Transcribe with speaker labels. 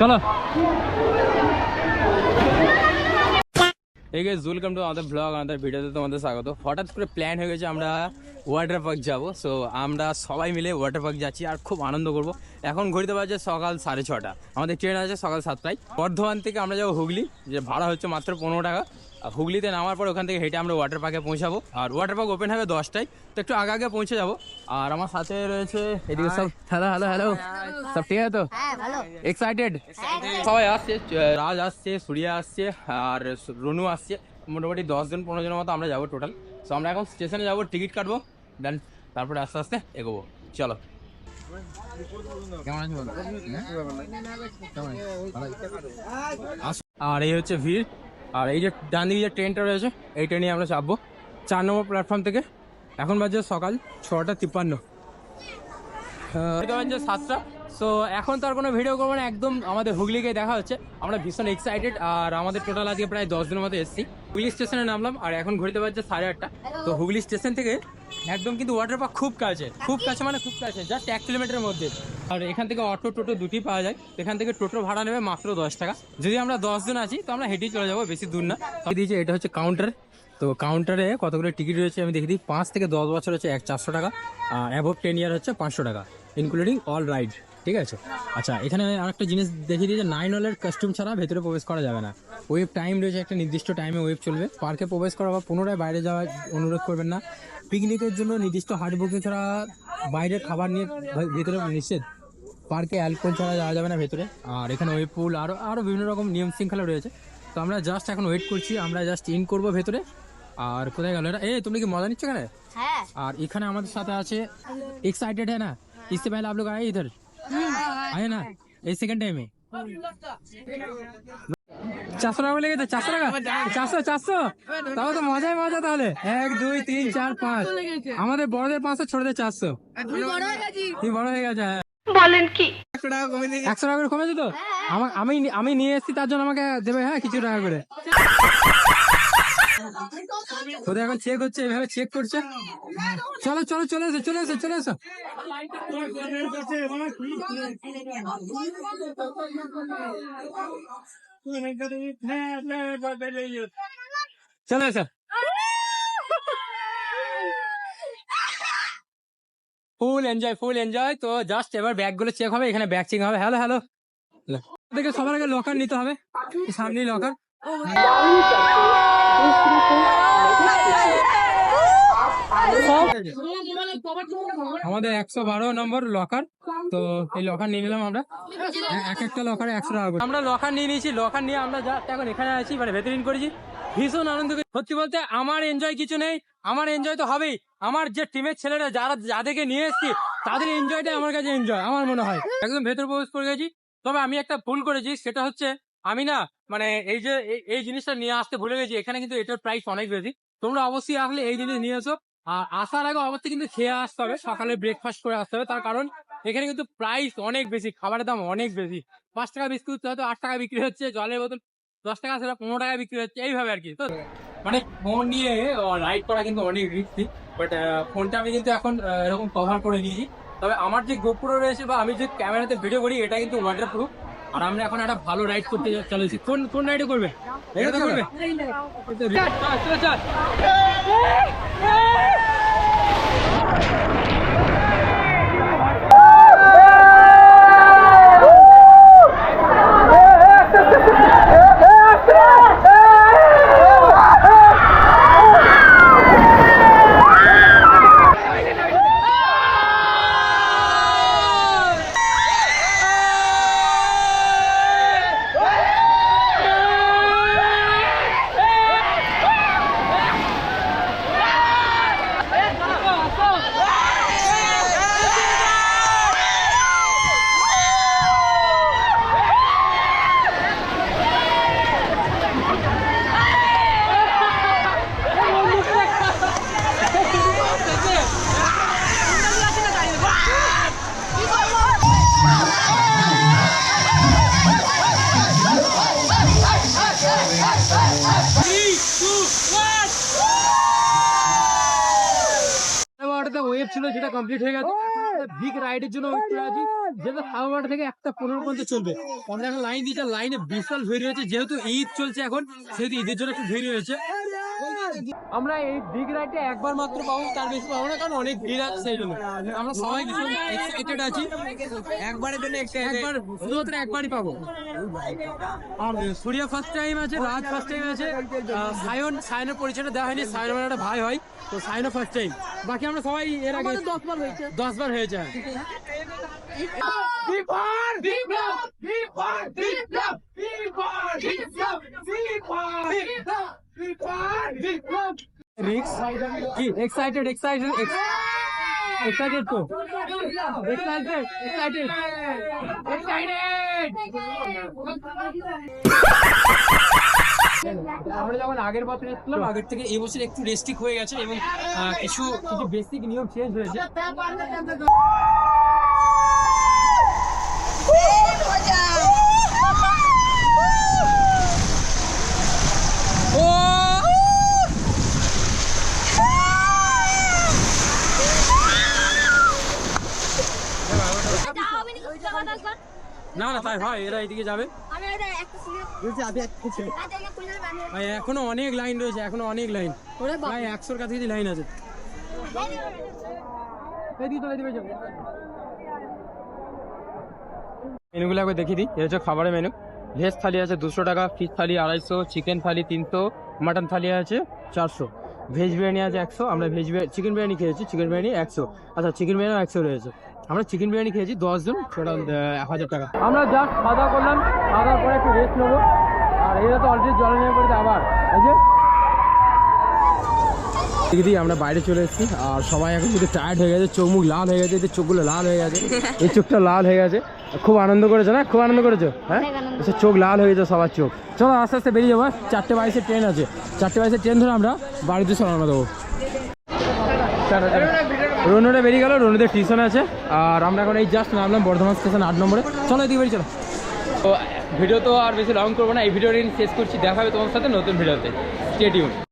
Speaker 1: চলো। এই guys welcome to আমাদের ব্লগ আমাদের ভিডিওতে তোমাদের স্বাগত। হঠাৎ করে প্ল্যান হয়ে গেছে আমরা ওয়াটার পার্ক যাব। সো আমরা সবাই মিলে ওয়াটার পার্ক যাচ্ছি আর খুব আনন্দ করব। এখন ঘড়িতে বাজে সকাল সাড়ে ছটা। আমাদের ট্রেন আছে সকাল সাতটায়। বর্ধমান থেকে আমরা যাব হুগলি যে ভাড়া হচ্ছে মাত্র পনেরো টাকা। আর হুগলিতে নামার পর ওখান থেকে হেঁটে আমরা ওয়াটার পার্কে পৌঁছাবো। আর ওয়াটার পার্ক ওপেন হবে দশটায়। তো একটু আগে আগে পৌঁছে যাব। আর আমার সাথে রয়েছে এদিকে সব হ্যালো হ্যালো হ্যালো। সব ঠিক আছে তো?
Speaker 2: হ্যাঁ
Speaker 1: এক্সাইটেড সবাই আসছে রাজ আসছে সূর্যা আসছে আর রনু আসছে। মোটামুটি দশ জন পনেরো জনের মতো আমরা যাব টোটাল সো আমরা এখন স্টেশনে যাব টিকিট কাটবো দেন তারপরে আস্তে আস্তে এগোবো। চলো। আর এই হচ্ছে ভিড়। আর এই যে ডান দিকে যে ট্রেনটা রয়েছে এই ট্রেনে আমরা চাপবো। চার নম্বর প্ল্যাটফর্ম থেকে। এখন বাজে সকাল ছটা তিপ্পান্ন। সাতটা। সো এখন তো আর কোনো ভিডিও করব না একদম আমাদের হুগলিকে দেখা হচ্ছে। আমরা ভীষণ এক্সাইটেড আর আমাদের টোটাল আজকে প্রায় দশ দিনের মতো এসেছি। হুগলি স্টেশনে নামলাম আর এখন ঘুরতে পারছে সাড়ে আটটা। তো হুগলি স্টেশন থেকে একদম কিন্তু ওয়াটার পার্ক খুব কাছে খুব কাছে মানে খুব কাছে জাস্ট এক কিলোমিটারের মধ্যে। আর এখান থেকে অটো টোটো দুটি পাওয়া যায়। এখান থেকে টোটো ভাড়া নেবে মাত্র দশ টাকা। যদি আমরা দশ জন আছি তো আমরা হেঁটেই চলে যাব বেশি দূর না। দিয়েছে এটা হচ্ছে কাউন্টার তো কাউন্টারে কতগুলো টিকিট রয়েছে আমি দেখে দিই। পাঁচ থেকে দশ বছর হচ্ছে এক চারশো টাকা আর অ্যাভোভ টেন ইয়ার হচ্ছে পাঁচশো টাকা ইনক্লুডিং অল রাইড ঠিক আছে আচ্ছা এখানে আরেকটা জিনিস দেখিয়ে দিই যে নাইন হলের কাস্টম ছাড়া ভেতরে প্রবেশ করা যাবে না ওয়েব টাইম রয়েছে একটা নির্দিষ্ট টাইমে ওয়েব চলবে পার্কে প্রবেশ করা বা পুনরায় বাইরে যাওয়ার অনুরোধ করবেন না পিকনিকের জন্য নির্দিষ্ট হাট বুকিং ছাড়া বাইরের খাবার নিয়ে ভে- ভেতরে নিষেধ পার্কে অ্যালকোহল ছাড়া যাওয়া যাবে না ভেতরে আর এখানে ওয়েব পুল আরও আরও বিভিন্ন রকম নিয়ম শৃঙ্খলা রয়েছে তো আমরা জাস্ট এখন ওয়েট করছি আমরা জাস্ট ইন করবো ভেতরে আর কোথায় গেল এটা এ তুমি কি মজা নিচ্ছ কেন
Speaker 2: হ্যাঁ
Speaker 1: और এখানে আমাদের সাথে আছে एक्साइटेड है ना इससे पहले आप लोग आए इधर आए ना এই সেকেন্ড টাইমে চারশো টাকা লেগে তো চারশো টাকা চারশো চারশো তাও তো মজাই মজা তাহলে এক দুই তিন চার পাঁচ আমাদের বড়দের পাঁচশো ছোটদের চারশো তুই বড় হয়ে গেছে হ্যাঁ। একশো টাকা করে কমেছে তো আমা- আমি আমি নিয়ে এসেছি তার জন্য আমাকে দেবে হ্যাঁ কিছু টাকা করে তোদের এখন চেক হচ্ছে, এভাবে চেক করছে? চলো চলো, চলে এসো চলে এসো চলে এসো। চলে এসো। ফুল এনজয় ফুল এনজয় তো জাস্ট এবার ব্যাগগুলো চেক হবে, এখানে ব্যাগ চেক হবে। হ্যালো হ্যালো দেখে সবার আগে লকার নিতে হবে। সামনেই লকার আমাদের একশো বারো নম্বর লকার তো এই লকার নিয়ে নিলাম আমরা। এক একটা লকারে একশো টাকা আমরা লকার নিয়ে নিয়েছি লকার নিয়ে আমরা যা এখন এখানে আছি মানে ভেতরে ইন করেছি। ভীষণ আনন্দ সত্যি বলতে আমার এনজয় কিছু নেই, আমার এনজয় তো হবেই। আমার যে টিমের ছেলেরা যারা যাদেরকে নিয়ে এসেছি, তাদের এনজয়টা আমার কাছে এনজয় আমার মনে হয়। একদম ভেতর প্রবেশ করে গেছি। তবে আমি একটা ভুল করেছি, সেটা হচ্ছে আমি না মানে এই যে, এই- জিনিসটা নিয়ে আসতে ভুলে গেছি, এখানে কিন্তু এটার প্রাইস অনেক বেশি। তোমরা অবশ্যই আসলে এই জিনিস নিয়ে এসো। আর আসার আগে অবশ্যই কিন্তু খেয়ে আসতে হবে, সকালে ব্রেকফাস্ট করে আসতে হবে। তার কারণ এখানে কিন্তু প্রাইস অনেক বেশি, খাবারের দাম অনেক বেশি। পাঁচ টাকা বিস্কুট হয়তো আট টাকা বিক্রি হচ্ছে, জলের বোতল দশ টাকা, সেটা পনেরো টাকা বিক্রি হচ্ছে, এইভাবে আর কি। তো মানে ফোন নিয়ে রাইড করা কিন্তু অনেক রিস্কি বাট ফোনটা আমি কিন্তু এখন এরকম কভার করে নিয়েছি। তবে আমার যে গোপুরো রয়েছে বা আমি যে ক্যামেরাতে ভিডিও করি, এটা কিন্তু ওয়াটার প্রুফ আর আমরা এখন একটা ভালো রাইড করতে চলেছি কোন কোন রাইডে করবে এটা করবে চল, চল, চল। ছিল সেটা কমপ্লিট হয়ে গেছে। বিগ রাইডের জন্য ওয়েট করে আছি যেটা হাওয়াটা থেকে একটা পনেরো পর্যন্ত চলবে। আমরা এখন লাইন দিয়েছে লাইনে বিশাল ভিড় হয়েছে। যেহেতু ঈদ চলছে এখন সেহেতু ঈদের জন্য একটু ভিড় হয়েছে। আমরা এই বিগ রাইডটা একবার মাত্র পাবো তার বেশি পাবো না কারণ অনেক ভিড় আছে সেই জন্য আমরা সবাই ভীষণ এক্সাইটেড আছি একবারের জন্য একবার শুধুমাত্র একবারই পাবো আর সূর্যা ফার্স্ট টাইম আছে রাজ ফার্স্ট টাইম আছে সায়ন সায়নের পরিচয়টা দেওয়া হয়নি সায়ন আমার একটা ভাই হয় তো সায়নও ফার্স্ট টাইম বাকি আমরা সবাই এর আগে দশ বার হয়েছে দশ বার হয়েছে রিক্স কি? এক্সাইটেড এক্সাইটেড এক্সাইটেড তো? এক্সাইটেড এক্সাইটেড আমরা যখন আগের বছর এসেছিলাম আগের থেকে এই বছর একটু রেস্ট্রিক হয়ে গেছে এবং কিছু কিছু বেসিক নিয়ম চেঞ্জ হয়েছে। না না তাই হয় এরা এইদিকে যাবে। ভাই এখনও অনেক লাইন রয়েছে এখনও অনেক লাইন। প্রায় একশোর কাছাকাছি লাইন আছে। এদিকে মেনুগুলো একবার দেখিয়ে দিই। এটা হচ্ছে খাবারের মেনু। ভেজ থালি আছে দুশো টাকা ফিশ থালি আড়াইশো চিকেন থালি তিনশো মাটন থালি আছে চারশো। ভেজ বিরিয়ানি আছে একশো আমরা ভেজ চিকেন বিরিয়ানি খেয়েছি চিকেন বিরিয়ানি একশো। আচ্ছা চিকেন বিরিয়ানি একশো রয়েছে। আমরা চিকেন বিরিয়ানি খেয়েছি দশজন টোটাল এক হাজার টাকা। আমরা জাস্ট খাওয়া দাওয়া করলাম খাওয়া দাওয়ার পরে একটু রেস্ট নেব। আর এরা তো অলরেডি জলে নেমে পড়েছে আবার। এই যে। দিদি আমরা বাইরে চলে এসেছি আর সবাই এখন যদি টায়ার্ড হয়ে গেছে চোখ মুখ লাল হয়ে গেছে এদের চোখগুলো লাল হয়ে গেছে এই চোখটা লাল হয়ে গেছে। খুব আনন্দ করেছ না? খুব আনন্দ করেছ? হ্যাঁ? আচ্ছা, চোখ লাল হয়ে গেছে সবার চোখ। চলো আস্তে আস্তে বেরিয়ে যাব চারটে বাইশে ট্রেন আছে। চারটে বাইশে ট্রেন ধরে আমরা বাড়িতে রওনা দেবো রনুরে বেরিয়ে গেল রনুদের টিউশন আছে। আর আমরা এখন এই জাস্ট নামলাম বর্ধমান স্টেশন আট নম্বরে। চলো এদিকে বেরিয়ে চলো। তো ভিডিও তো আর বেশি লং করব না এই ভিডিওটি শেষ করছি। দেখা হবে তোমার সাথে নতুন ভিডিওতে। স্টেডিয়াম